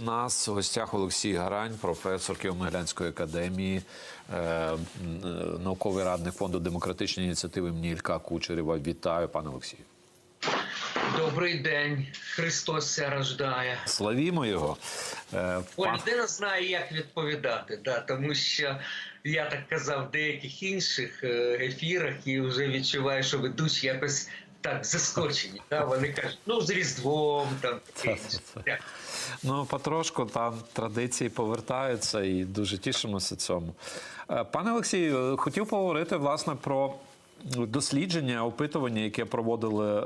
У нас у гостях Олексій Гарань, професор Києво-Могилянської академії, е, е, науковий радник фонду демократичної ініціативи імені Ілька Кучерєва. Вітаю, пане Олексію. Добрий день, Христос ся рождає. Славімо його. Е, Ой, людина знає, як відповідати, да, тому що я так казав в деяких інших ефірах і вже відчуваю, що ведучі якось так заскочені. Да? Вони кажуть, ну з Різдвом там таке Ну, потрошку там традиції повертаються і дуже тішимося цьому. Е, Пане Олексію, хотів поговорити власне про дослідження, опитування, яке проводили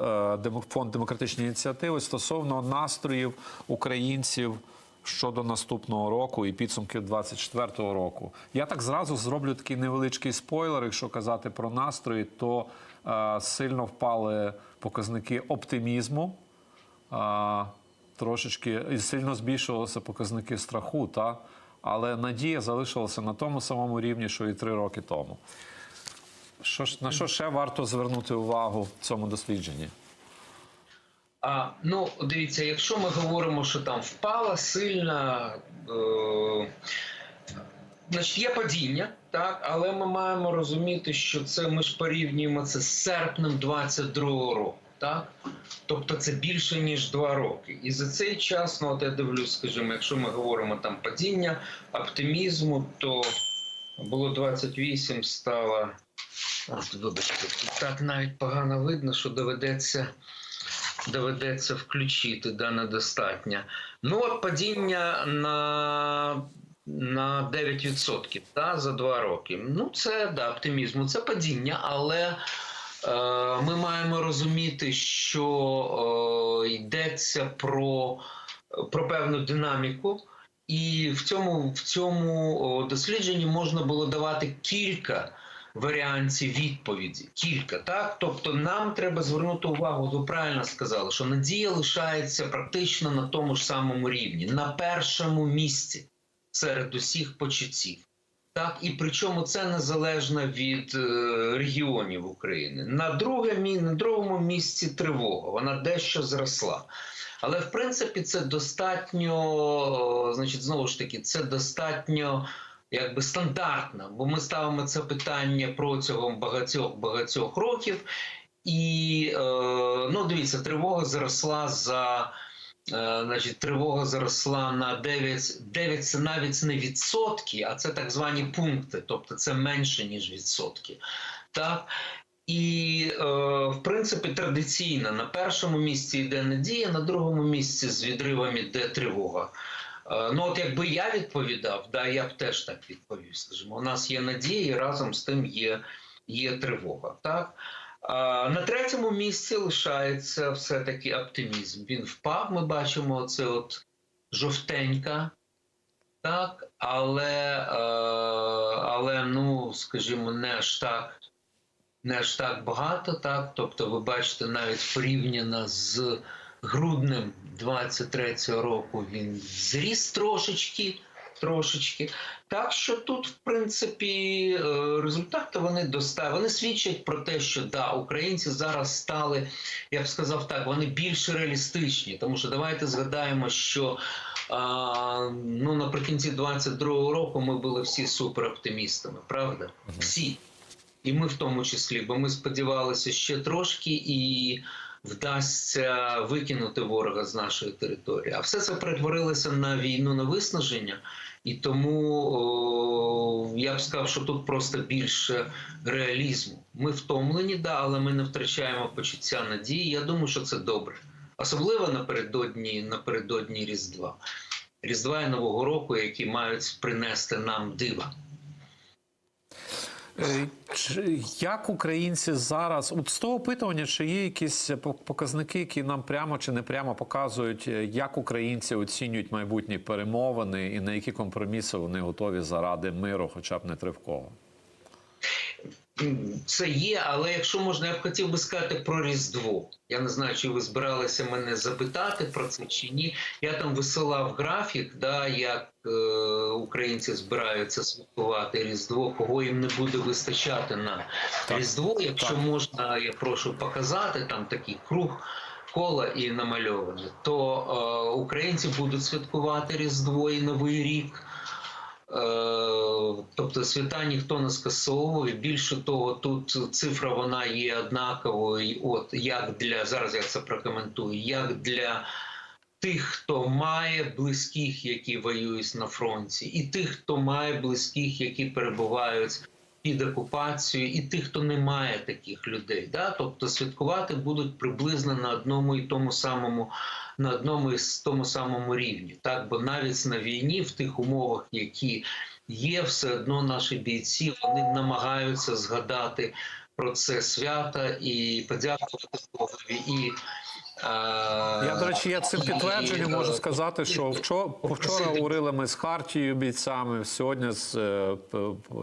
е, фонд демократичної ініціативи стосовно настроїв українців. Щодо наступного року і підсумків 24-го року, я так зразу зроблю такий невеличкий спойлер. Якщо казати про настрої, то е, сильно впали показники оптимізму трошечки і сильно збільшувалися показники страху, та? але надія залишилася на тому самому рівні, що і три роки тому. Що на що ще варто звернути увагу в цьому дослідженні? А, ну, дивіться, якщо ми говоримо, що там впала сильна, е, значить є падіння, так, але ми маємо розуміти, що це ми ж порівнюємо це з серпнем 22-го року. Так? Тобто це більше ніж два роки. І за цей час, ну от я дивлюсь, скажімо, якщо ми говоримо там падіння оптимізму, то було 28, стало. От, вибачте, так навіть погано видно, що доведеться доведеться включити, да, недостатньо. Ну, от падіння на, на 9% да, за два роки. Ну, це да, оптимізму, це падіння, але е, ми маємо розуміти, що е, йдеться про, про певну динаміку. І в цьому, в цьому дослідженні можна було давати кілька варіантів відповіді. Кілька, так? Тобто нам треба звернути увагу, ви правильно сказали, що надія лишається практично на тому ж самому рівні, на першому місці серед усіх почуттів. Так, і причому це незалежно від е, регіонів України. На, друге, на другому місці тривога, вона дещо зросла. Але в принципі це достатньо, значить, знову ж таки, це достатньо якби стандартно, бо ми ставимо це питання протягом багатьох багатьох років. І е, ну, дивіться, тривога зросла за. Е, Значить, тривога зросла на 9, 9 це навіть не відсотки, а це так звані пункти, тобто це менше ніж відсотки. Так? І, е, в принципі, традиційно на першому місці йде надія, на другому місці з відривом йде тривога. Е, Ну, от якби я відповідав, да, я б теж так відповів. Скажімо, у нас є надія, і разом з тим є, є тривога. Так? На третьому місці лишається все-таки оптимізм. Він впав. Ми бачимо це от жовтенька, так, але, е, але ну, скажімо, не аж так. Не аж так багато, так. Тобто, ви бачите, навіть порівняно з груднем 23-го року він зріс трошечки. Трошечки. Так що тут, в принципі, е, результати вони доста... вони свідчать про те, що да, українці зараз стали, я б сказав так, вони більш реалістичні. Тому що давайте згадаємо, що а, ну, наприкінці 22-го року ми були всі супероптимістами, правда? Всі. І ми в тому числі, бо ми сподівалися ще трошки і вдасться викинути ворога з нашої території. А все це перетворилося на війну на виснаження, і тому о, я б сказав, що тут просто більше реалізму. Ми втомлені, да, але ми не втрачаємо почуття надії. Я думаю, що це добре, особливо напередодні, напередодні Різдва. Різдва і Нового року, які мають принести нам дива. Як українці зараз, от з того опитування, чи є якісь по- показники, які нам прямо чи не прямо показують, е, як українці оцінюють майбутні перемовини і на які компроміси вони готові заради миру, хоча б не тривкого? Це є, але якщо можна, я б хотів би сказати про Різдво. Я не знаю, чи ви збиралися мене запитати про це чи ні. Я там висилав графік, да, як е, українці збираються святкувати Різдво, кого їм не буде вистачати на Так. Різдво. Якщо Так. можна, я прошу показати там такий круг. кола і намальоване, то е, українці будуть святкувати Різдво і Новий рік. Е, Тобто свята ніхто не скасовує. Більше того, тут цифра вона є однаковою. От як для зараз я це прокоментую, як для тих, хто має близьких, які воюють на фронті, і тих, хто має близьких, які перебувають під окупацією, і тих, хто не має таких людей. Да? Тобто святкувати будуть приблизно на одному і тому самому. На одному із тому самому рівні, так бо навіть на війні, в тих умовах, які є, все одно наші бійці вони намагаються згадати про це свята і подякувати Богові. І Я, до речі, я цим підтвердженням можу сказати, що вчора, вчора говорили ми з Хартією бійцями, сьогодні з, е,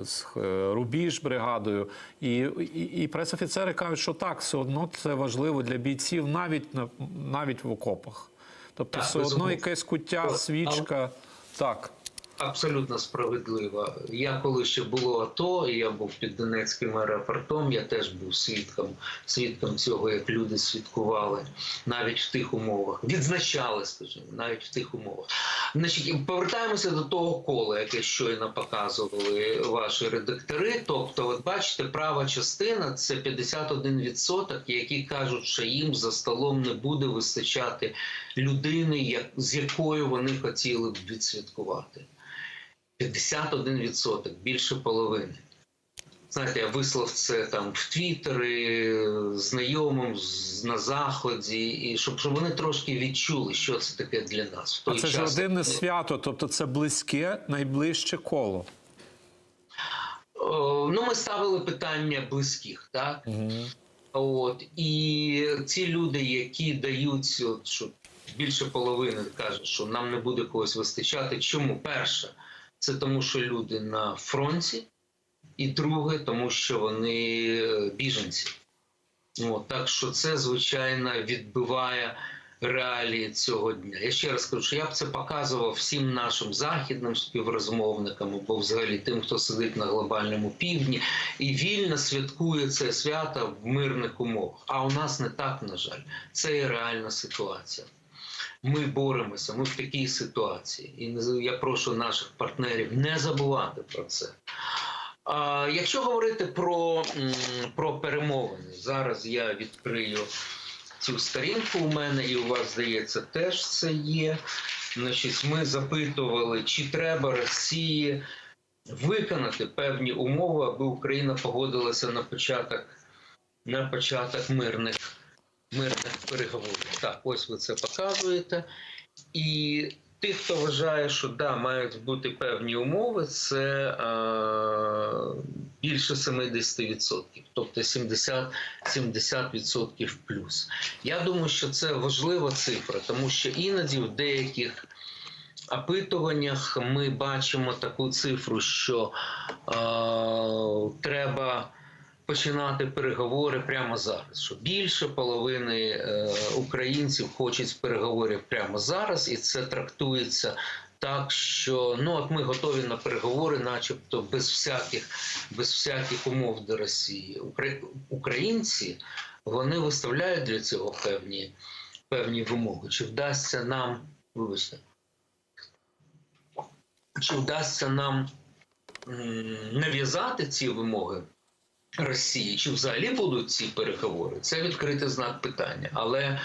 з е, Рубіж бригадою. І, і, і пресофіцери кажуть, що так, все одно це важливо для бійців навіть, на- навіть в окопах. Тобто, Так, все одно якесь куття, свічка. Так. Абсолютно справедливо. Я коли ще було АТО, я був під Донецьким аеропортом, я теж був свідком, свідком цього, як люди святкували навіть в тих умовах. Відзначали, скажімо, навіть в тих умовах. Значить, повертаємося до того кола, яке щойно показували ваші редактори. Тобто, от бачите, права частина це 51%, які кажуть, що їм за столом не буде вистачати людини, як- з якою вони хотіли б відсвяткувати. 51%, більше половини. Знаєте, я вислав це там в Твіттері, знайомим на заході, і щоб, щоб вони трошки відчули, що це таке для нас. В А той це ж час, родинне свято, тобто це близьке, найближче коло. О, ну, ми ставили питання близьких, так? От і ці люди, які дають, от, що більше половини кажуть, що нам не буде когось вистачати. Чому? Перше, це тому, що люди на фронті, і друге, тому що вони е, біженці. От, так що це, звичайно, відбиває реалії цього дня. Я ще раз кажу, що я б це показував всім нашим західним співрозмовникам, або взагалі тим, хто сидить на глобальному півдні, і вільно святкує це свято в мирних умовах. А у нас не так, на жаль, це є реальна ситуація. Ми боремося, ми в такій ситуації. І я прошу наших партнерів не забувати про це. А, якщо говорити про, про перемовини, зараз я відкрию цю сторінку у мене, і у вас, здається, теж це є. Значить, ми запитували, чи треба Росії виконати певні умови, аби Україна погодилася на початок, на початок мирних, мирних переговорів. Так, ось ви це показуєте. І тих, хто вважає, що да, мають бути певні умови, це е, більше 70%, тобто 70, 70% плюс. Я думаю, що це важлива цифра, тому що іноді в деяких опитуваннях ми бачимо таку цифру, що е, треба починати переговори прямо зараз. Що більше половини е, українців хочуть переговорів прямо зараз, і це трактується так, що ну от ми готові на переговори, начебто без всяких, без всяких умов до Росії. Укра- Українці вони виставляють для цього певні, певні вимоги. Чи вдасться нам, вибачте, чи вдасться нам нав'язати ці вимоги Росії, чи взагалі будуть ці переговори? Це відкритий знак питання. Але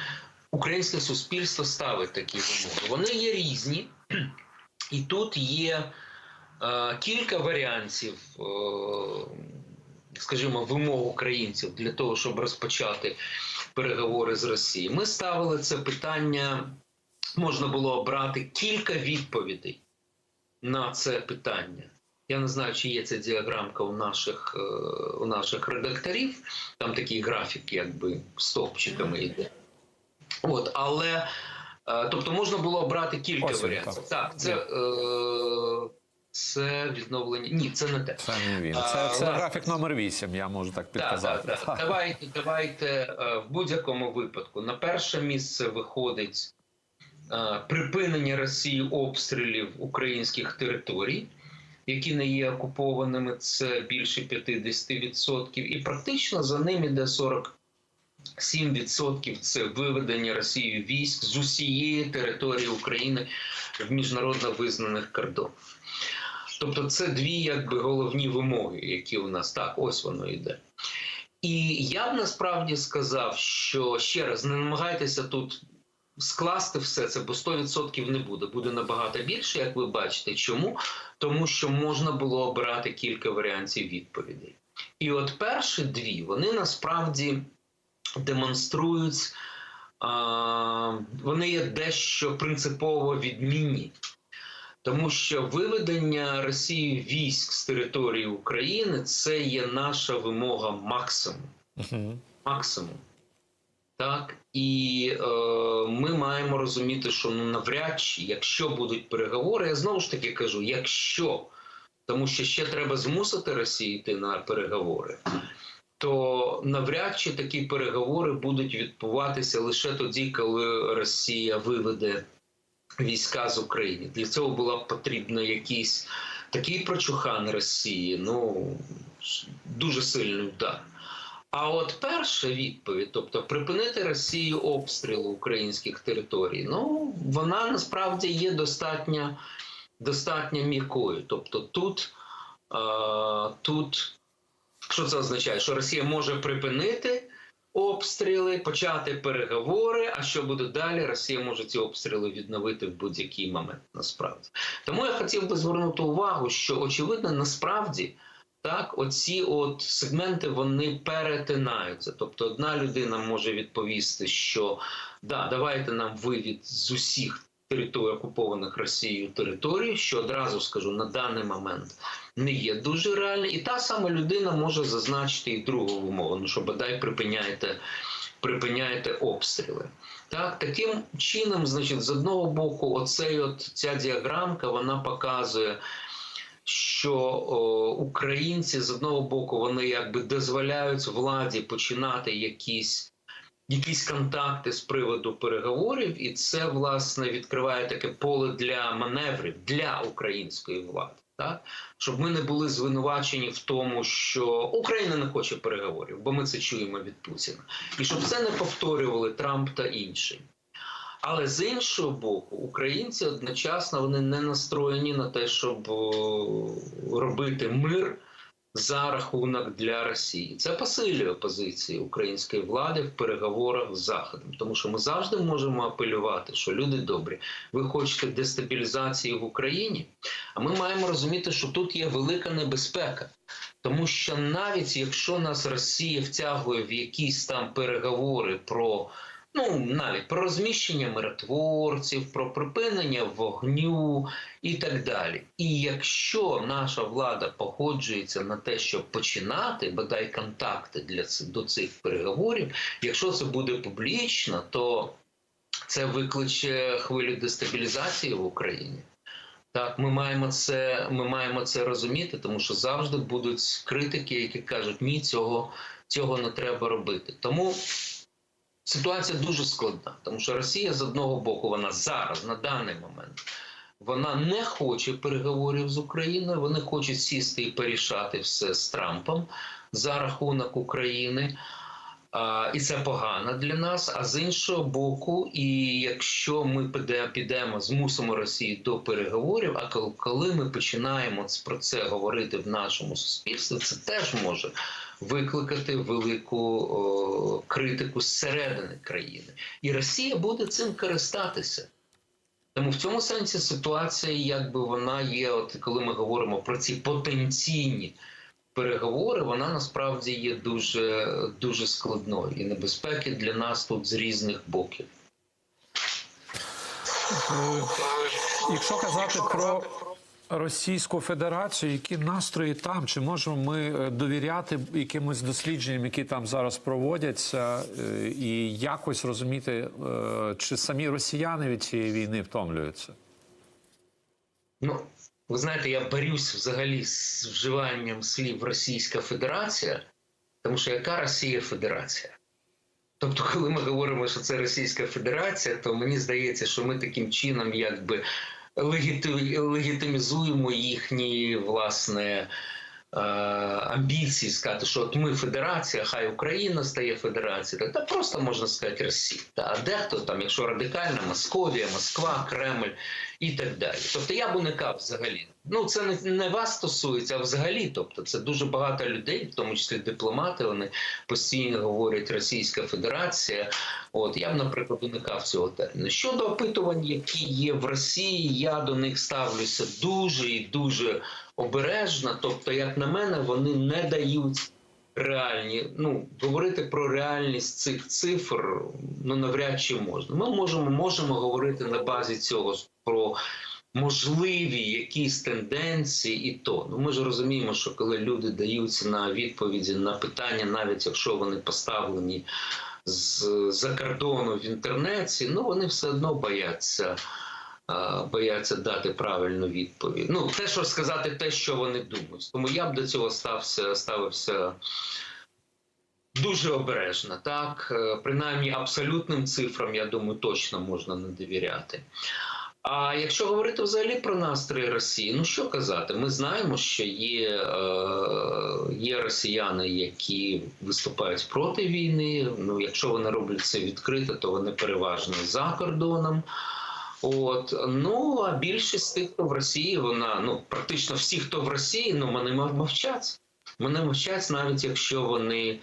українське суспільство ставить такі вимоги. Вони є різні, і тут є е, кілька варіантів, е, скажімо, вимог українців для того, щоб розпочати переговори з Росією. Ми ставили це питання, можна було обрати кілька відповідей на це питання. Я не знаю, чи є ця діаграмка у наших, е, у наших редакторів. Там такий графік, якби стовпчиками йде. От, але е, тобто можна було обрати кілька Ось варіантів. так. Так, це, е, це відновлення. Ні, це не те. Це не він. Це, це ладно. графік номер 8, я можу так Так, підказати. так, так. Давайте, давайте е, в будь-якому випадку на перше місце виходить припинення Росії обстрілів українських територій, які не є окупованими, це більше 50%, і практично за ним іде 40, 7% це виведення Росією військ з усієї території України в міжнародно визнаних кордонах. Тобто, це дві якби головні вимоги, які у нас так, ось воно йде. І я б насправді сказав, що ще раз не намагайтеся тут скласти все це, бо 100% не буде. Буде набагато більше, як ви бачите. Чому? Тому що можна було обирати кілька варіантів відповідей. І от перші дві вони насправді демонструють, а, вони є дещо принципово відмінні. Тому що виведення Росії військ з території України це є наша вимога максимум. Максимум. Так, і е, ми маємо розуміти, що ну навряд чи, якщо будуть переговори, я знову ж таки кажу, якщо, тому що ще треба змусити Росію йти на переговори, то навряд чи такі переговори будуть відбуватися лише тоді, коли Росія виведе війська з України. Для цього була б потрібна якийсь такий прочухан Росії, ну дуже сильний удар. А от перша відповідь, тобто припинити Росію обстрілу українських територій, ну вона насправді є достатньо, достатньо м'якою. Тобто тут, е, тут що це означає? Що Росія може припинити обстріли, почати переговори. А що буде далі? Росія може ці обстріли відновити в будь-який момент. Насправді, тому я хотів би звернути увагу, що очевидно, насправді. Так, оці от сегменти вони перетинаються. Тобто, одна людина може відповісти, що да, давайте нам вивід з усіх територій окупованих Росією територій, що одразу скажу на даний момент не є дуже реальним. І та сама людина може зазначити і другу вимогу, ну що бодай припиняйте, припиняйте обстріли. Так, таким чином, значить, з одного боку, оцей от ця діаграмка вона показує що о, українці з одного боку вони якби дозволяють владі починати якісь. Якісь контакти з приводу переговорів, і це власне відкриває таке поле для маневрів для української влади, так щоб ми не були звинувачені в тому, що Україна не хоче переговорів, бо ми це чуємо від Путіна, і щоб це не повторювали Трамп та інші. Але з іншого боку, українці одночасно вони не настроєні на те, щоб робити мир за рахунок для Росії. Це посилює позиції української влади в переговорах з Заходом, тому що ми завжди можемо апелювати, що люди добрі, ви хочете дестабілізації в Україні, а ми маємо розуміти, що тут є велика небезпека. Тому що навіть якщо нас Росія втягує в якісь там переговори про Ну, навіть про розміщення миротворців, про припинення вогню і так далі. І якщо наша влада погоджується на те, щоб починати бодай контакти для до цих переговорів, якщо це буде публічно, то це викличе хвилю дестабілізації в Україні. Так, ми маємо це, ми маємо це розуміти, тому що завжди будуть критики, які кажуть, ні, цього, цього не треба робити. Тому. Ситуація дуже складна, тому що Росія з одного боку, вона зараз на даний момент вона не хоче переговорів з Україною. Вони хочуть сісти і порішати все з Трампом за рахунок України. А, І це погано для нас. А з іншого боку, і якщо ми підемо, змусимо Росію до переговорів, а коли ми починаємо про це говорити в нашому суспільстві, це теж може викликати велику критику зсередини країни, і Росія буде цим користатися. Тому в цьому сенсі ситуація, якби вона є, от коли ми говоримо про ці потенційні переговори, вона насправді є дуже, дуже складною і небезпеки для нас тут з різних боків. Якщо казати про Російську Федерацію, які настрої там, чи можемо ми довіряти якимось дослідженням, які там зараз проводяться, і якось розуміти, чи самі росіяни від цієї війни втомлюються? Ну, ви знаєте, я борюсь взагалі з вживанням слів Російська Федерація, тому що яка Росія Федерація? Тобто, коли ми говоримо, що це Російська Федерація, то мені здається, що ми таким чином якби легітимізуємо їхні власне е, амбіції сказати, що от ми федерація, хай Україна стає федерацією, та просто можна сказати Росія. А дехто там, якщо радикальна, Московія, Москва, Кремль і так далі. Тобто я б уникав взагалі. Ну це не, не вас стосується, а взагалі. Тобто, це дуже багато людей, в тому числі дипломати, вони постійно говорять Російська Федерація. От я б, наприклад, уникав цього терміну. Щодо опитувань, які є в Росії, я до них ставлюся дуже і дуже обережно. Тобто, як на мене, вони не дають. Реальні, ну говорити про реальність цих цифр ну навряд чи можна. Ми можемо можемо говорити на базі цього про можливі якісь тенденції, і то ну ми ж розуміємо, що коли люди даються на відповіді на питання, навіть якщо вони поставлені з за кордону в інтернеті, ну вони все одно бояться. Бояться дати правильну відповідь. Ну, те, що сказати, те, що вони думають. Тому я б до цього стався, ставився дуже обережно. Так, Е, принаймні абсолютним цифрам, я думаю, точно можна не довіряти. А якщо говорити взагалі про настрої Росії, ну що казати, ми знаємо, що є, е, є росіяни, які виступають проти війни. Ну, якщо вони роблять це відкрито, то вони переважно за кордоном. От ну а більшість тих, хто в Росії, вона ну практично всі, хто в Росії, ну вони мов- мовчать. Вони мовчать, навіть якщо вони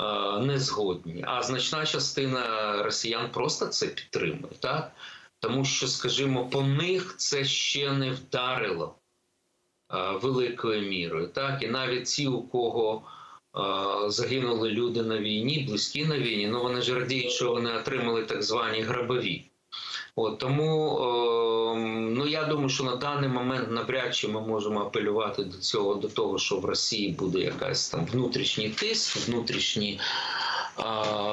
е, не згодні. А значна частина росіян просто це підтримує, так? Тому що, скажімо, по них це ще не вдарило е, великою мірою. Так? І навіть ті, у кого е, загинули люди на війні, близькі на війні, ну вони ж радіють, що вони отримали так звані грабові. От, тому е, ну, я думаю, що на даний момент навряд чи ми можемо апелювати до цього, до того, що в Росії буде якась там внутрішній тиск, внутрішні, е,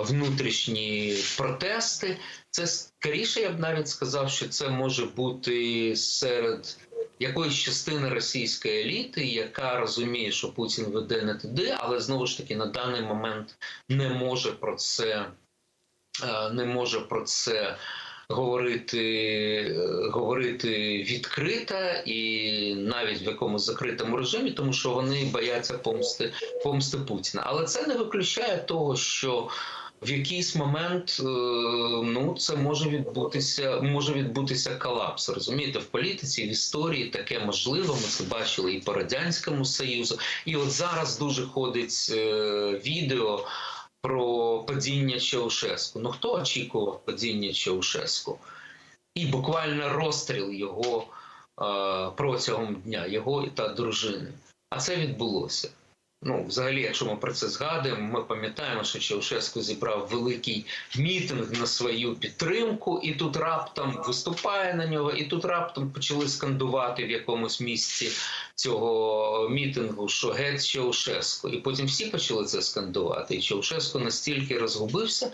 внутрішні протести. Це скоріше, я б навіть сказав, що це може бути серед якоїсь частини російської еліти, яка розуміє, що Путін веде не туди, але знову ж таки на даний момент не може про це, е, не може про це говорити, е, говорити відкрито і навіть в якомусь закритому режимі, тому що вони бояться помсти, помсти Путіна. Але це не виключає того, що в якийсь момент е, ну це може відбутися, може відбутися колапс. Розумієте, в політиці, в історії таке можливо. Ми це бачили і по радянському союзу. І от зараз дуже ходить е, відео про падіння Чаушеску. Ну хто очікував падіння Чаушеску? І буквально розстріл його е, протягом дня, його та дружини. А це відбулося. Ну, взагалі, якщо ми про це згадуємо, ми пам'ятаємо, що Чаушеску зібрав великий мітинг на свою підтримку, і тут раптом виступає на нього, і тут раптом почали скандувати в якомусь місці цього мітингу, що геть Чаушеску. І потім всі почали це скандувати. І Чаушеску настільки розгубився,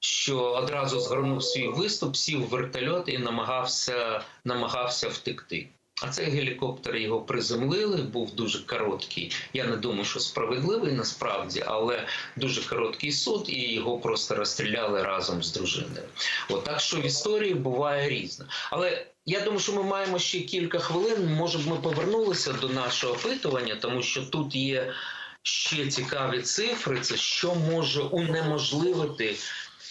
що одразу згорнув свій виступ, сів в вертольот і намагався, намагався втекти. А цей гелікоптер його приземлили, був дуже короткий. Я не думаю, що справедливий насправді, але дуже короткий суд, і його просто розстріляли разом з дружиною. От так що в історії буває різно. Але я думаю, що ми маємо ще кілька хвилин. Може б ми повернулися до нашого опитування, тому що тут є ще цікаві цифри. Це що може унеможливити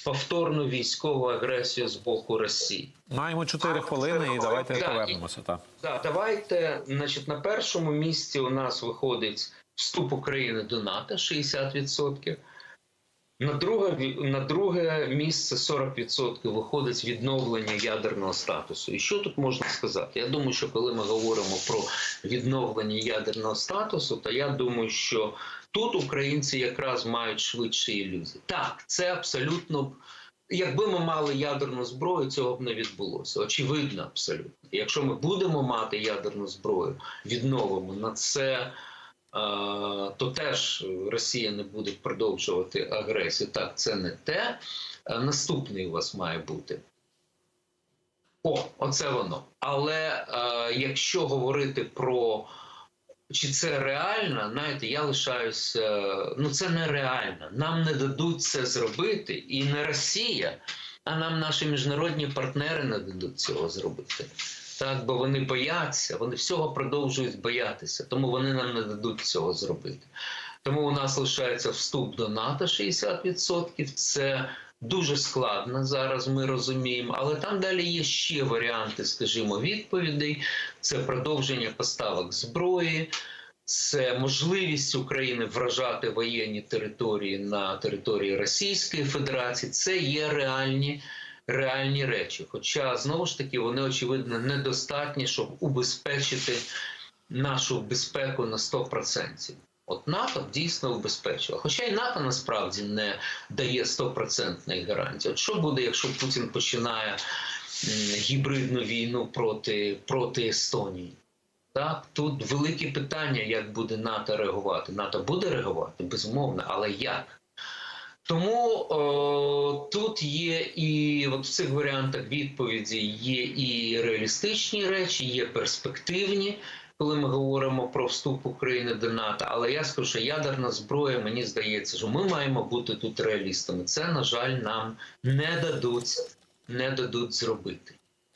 повторну військову агресію з боку Росії. Маємо 4 хвилини і давайте да, повернемося. Так. Да, давайте. Значить, на першому місці у нас виходить вступ України до НАТО 60%. На друге, на друге місце 40% виходить відновлення ядерного статусу. І що тут можна сказати? Я думаю, що коли ми говоримо про відновлення ядерного статусу, то я думаю, що тут українці якраз мають швидші ілюзії. Так, це абсолютно. Якби ми мали ядерну зброю, цього б не відбулося. Очевидно, абсолютно. Якщо ми будемо мати ядерну зброю, відновимо на це, то теж Росія не буде продовжувати агресію. Так, це не те. Е, Наступний у вас має бути. О, оце воно. Але е, якщо говорити про чи це реально, знаєте, я лишаюся. Ну це нереально. Нам не дадуть це зробити, і не Росія, а нам наші міжнародні партнери не дадуть цього зробити. Так, бо вони бояться, вони всього продовжують боятися, тому вони нам не дадуть цього зробити. Тому у нас лишається вступ до НАТО 60%. Це дуже складно зараз, ми розуміємо. Але там далі є ще варіанти, скажімо, відповідей. Це продовження поставок зброї, це можливість України вражати воєнні території на території Російської Федерації. Це є реальні. Реальні речі, хоча знову ж таки вони очевидно недостатні, щоб убезпечити нашу безпеку на 100%. От НАТО дійсно убезпечило. Хоча й НАТО насправді не дає 100% гарантії. От що буде, якщо Путін починає гібридну війну проти, проти Естонії? Так, тут великі питання, як буде НАТО реагувати. НАТО буде реагувати, безумовно, але як? Тому о, тут є і от в цих варіантах відповіді є і реалістичні речі, є перспективні, коли ми говоримо про вступ України до НАТО. Але я скажу, що ядерна зброя, мені здається, що ми маємо бути тут реалістами. Це, на жаль, нам не дадуть, не дадуть зробити.